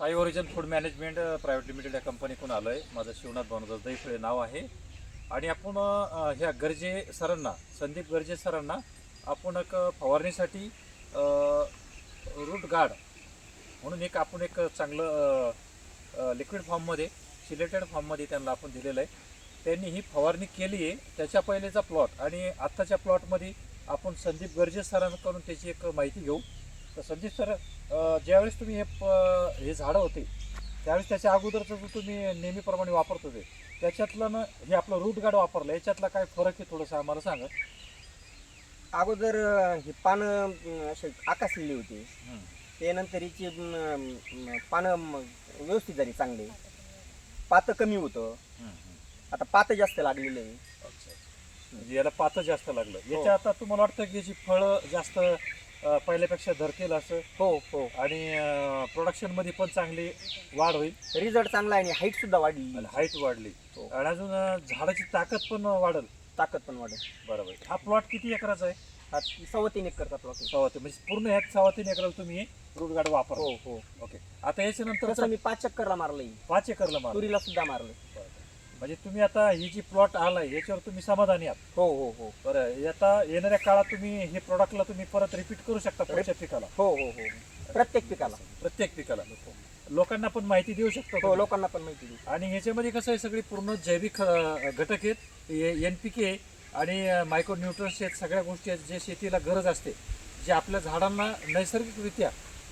Sai origin food management private limited या कंपनीकडून आलो आहे माझं शिवनाथ भानुदास दैफळे नाव आहे. आणि आपण ह्या गरजे सरांना संदीप गरजे सरांना आपण एक फवारणीसाठी रूट गार्ड म्हणून एक आपण एक चांगलं लिक्विड फॉर्ममध्ये सिलेटेड फॉर्ममध्ये त्यांना आपण दिलेलं आहे. त्यांनी ही फवारणी केली आहे. त्याच्या पहिलेचा प्लॉट आणि आत्ताच्या प्लॉटमध्ये आपण संदीप गरजे सरांकडून त्याची एक माहिती घेऊ. तर संदीप सर ज्यावेळेस तुम्ही हे प- हे झाडं होते त्यावेळेस त्याच्या अगोदरचं जो तुम्ही नेहमीप्रमाणे वापरत होते त्याच्यातलं ना हे आपलं रूट गार्ड वापरलं याच्यातला काय फरक आहे थोडंसं आम्हाला सांगा अगोदर ही पानं अशी आकासलेली होती. त्यानंतर हिची पानं व्यवस्थित झाली चांगली पातं कमी होतं. आता पातं जास्त लागलेलं आहे. म्हणजे याला पातं जास्त लागलं हो. याच्या आता तुम्हाला वाटतं की याची फळं जास्त पहिल्यापेक्षा धरतील असं. हो हो. आणि प्रोडक्शनमध्ये पण चांगली वाढ होईल. रिझल्ट चांगला आहे आणि हाईट सुद्धा वाढली. हाईट वाढली. हो. आणि अजून अ, झाडाची ताकद पण वाढल. ताकद पण वाढेल. बरोबर. हा प्लॉट किती एकराचा आहे? हा सव्वा तीन एकरचा प्लॉट. सव्वा तीन. म्हणजे पूर्ण ह्यात सव्वा तीन एकराला तुम्ही रूट गार्ड वापर हो हो. ओके आता याच्यानंतर तसं मी पाच चक्करला मारलंय. पाच एकरला मार तुरीला सुद्धा मारलंय. म्हणजे तुम्ही आता ही जी प्लॉट आलाय याच्यावर तुम्ही समाधानी आहात. हो हो हो. बरं आता येणाऱ्या काळात तुम्ही हे प्रोडक्टला तुम्ही परत रिपीट करू शकता पुढच्या पिकाला. हो हो हो. प्रत्येक पिकाला. प्रत्येक पिकाला. लोकांना पण माहिती देऊ शकतो हो. लोकांना पण माहिती देऊ आणि ह्याच्यामध्ये कसं आहे सगळी पूर्ण जैविक घटक आहेत. एन पी के आणि मायक्रो न्यूट्रन्स आहेत. सगळ्या गोष्टी आहेत. जे शेतीला गरज असते जे आपल्या झाडांना नैसर्गिकरित्या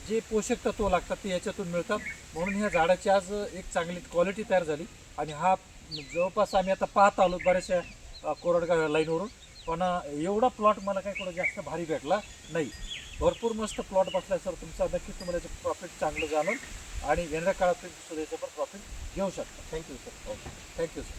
जे पोषक तत्व लागतात ते याच्यातून मिळतात. म्हणून ह्या झाडाची आज एक चांगली क्वालिटी तयार झाली. आणि हा जवळपास आम्ही आता पाहत आलो बऱ्याचशा कोरडगाव लाईनवरून पण एवढा प्लॉट मला काही कुठं जास्त भारी भेटला नाही. भरपूर मस्त प्लॉट बसला सर तुमचा नक्कीच तुम्हाला याचं प्रॉफिट चांगलं जाणून आणि येणाऱ्या काळात तुम्ही सुद्धा याचं पण प्रॉफिट घेऊ शकता. Thank you sir okay thank you sir